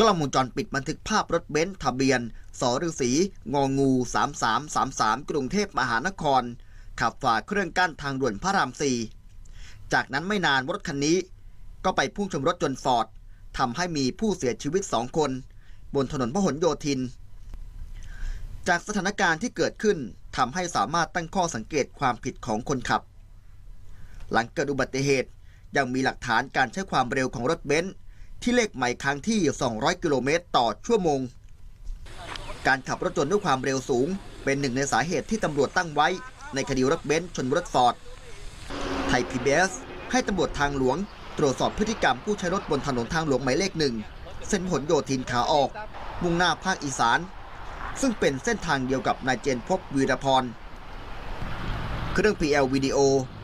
กล้องวงจรปิดบันทึกภาพรถเบนซ์ทะเบียนสฤษีงองู 3333 กรุงเทพมหานคร ขับฝ่าเครื่องกั้นทางด่วนพระรามสี่จากนั้นไม่นานรถคันนี้ ก็ไปพุ่งชนรถยนฟอร์ดทำให้มีผู้เสียชีวิตสองคน บนถนนพหลโยธิน จากสถานการณ์ที่เกิดขึ้นทำให้สามารถตั้งข้อสังเกตความผิดของคนขับ หลังเกิดอุบัติเหตุยังมีหลักฐานการใช้ความเร็วของรถเบนซ์ ที่เลขใหม่ครั้งที่ 200 กิโลเมตรต่อชั่วโมง การขับรถยนต์ด้วยความเร็วสูง เป็นหนึ่งในสาเหตุที่ตำรวจตั้งไว้ ในคดีรถเบนซ์ชนรถฟอร์ด ไทยพีบีให้ตำรวจทางหลวง ตรวจสอบพฤติกรรมผู้ใช้รถบนถนนทางหลวงหมายเลขหนึ่งเส้นผลโยธินขาออก มุ่งหน้าภาคอีสาน ซึ่งเป็นเส้นทางเดียวกับนายเจนพบวีรพรเครื่อง PL วิดีโอ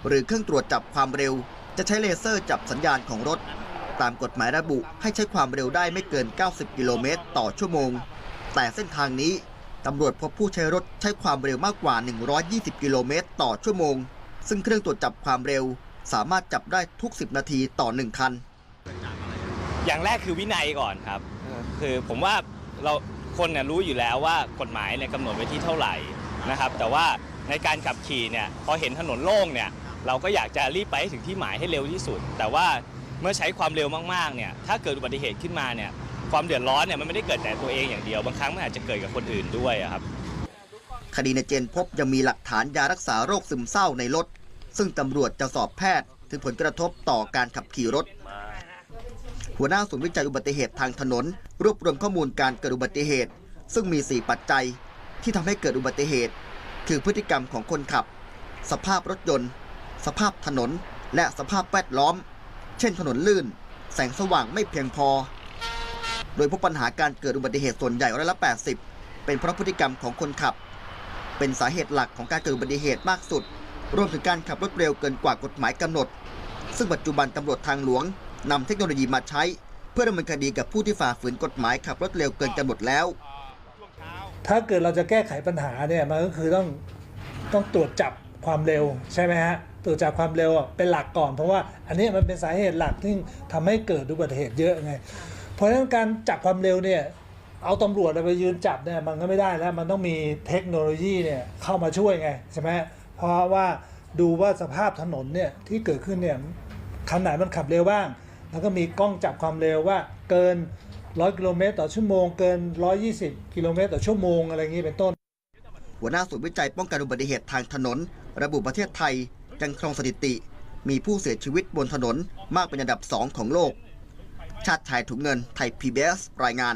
หรือเครื่องตรวจจับความเร็ว จะใช้เลเซอร์จับสัญญาณของรถ ตามกฎหมายระบุให้ใช้ความเร็วได้ไม่เกิน 90 กิโลเมตรต่อชั่วโมง แต่เส้นทางนี้ตำรวจพบผู้ใช้รถใช้ความเร็วมากกว่า 120 กิโลเมตรต่อชั่วโมง ซึ่งเครื่องตรวจจับความเร็ว สามารถจับได้ทุก 10 นาทีต่อ 1 คัน อย่างแรกคือวินัยก่อนครับ คือผมว่าเราคนเนี่ยรู้อยู่แล้วว่ากฎหมายเนี่ยกำหนดไว้ที่เท่าไหร่นะครับ แต่ว่าในการขับขี่เนี่ยพอเห็นถนนโล่งเนี่ยเราก็อยากจะรีบไปให้ถึงที่หมายให้เร็วที่สุด แต่ว่า เมื่อใช้ความเร็วมากๆเนี่ยถ้าเกิดอุบัติเหตุขึ้นมาเนี่ยความเดือดร้อนเนี่ยมันไม่ได้เกิดแต่ตัวเองอย่างเดียว บางครั้งมันอาจจะเกิดกับคนอื่นด้วยครับคดีในเจนพบยังมีหลักฐานยารักษาโรคซึมเศร้าในรถ ซึ่งตำรวจจะสอบแพทย์ ถึงผลกระทบต่อการขับขี่รถ หัวหน้าศูนย์วิจัยอุบัติเหตุทางถนน รวบรวมข้อมูลการเกิดอุบัติเหตุ ซึ่งมี 4 ปัจจัย ที่ทำให้เกิดอุบัติเหตุ คือพฤติกรรมของคนขับ สภาพรถยนต์ สภาพถนน และสภาพแวดล้อม เช่นถนนลื่น แสงสว่างไม่เพียงพอ โดยพบปัญหาการเกิดอุบัติเหตุส่วนใหญ่ร้อยละ 80 เป็นเพราะพฤติกรรมของคนขับ เป็นสาเหตุหลักของการเกิดอุบัติเหตุมากสุด รวมถึงการขับรถเร็วเกินกว่ากฎหมายกำหนด ซึ่งปัจจุบันตำรวจทางหลวงนำเทคโนโลยีมาใช้ เพื่อดำเนินคดีกับผู้ที่ฝ่าฝืนกฎหมายขับรถเร็วเกินกำหนดแล้ว ถ้าเกิดเราจะแก้ไขปัญหาเนี่ยมันก็คือต้องต้องตรวจจับ ความเร็วใช่ไหมฮะตรวจจับความเร็วอะเป็นหลักก่อน เพราะว่าอันนี้มันเป็นสาเหตุหลักที่ทำให้เกิดอุบัติเหตุเยอะไง เพราะฉะนั้นการจับความเร็วเนี่ยเอาตำรวจไปยืนจับเนี่ยมันก็ไม่ได้แล้วมันต้องมีเทคโนโลยีเนี่ยเข้ามาช่วยไงใช่ไหมเพราะว่าดูว่าสภาพถนนเนี่ยที่เกิดขึ้นเนี่ยคันไหนมันขับเร็วบ้าง แล้วก็มีกล้องจับความเร็วว่าเกิน 100 กิโลเมตรต่อชั่วโมง เกิน 120 กิโลเมตรต่อชั่วโมงอะไรอย่างนี้เป็นต้น หัวหน้าศูนย์วิจัยป้องกันอุบัติเหตุทางถนน ระบุประเทศไทยยังครองสถิติ มีผู้เสียชีวิตบนถนนมากเป็นอันดับสองของโลก ชาติชายถุงเงินไทย PBS รายงาน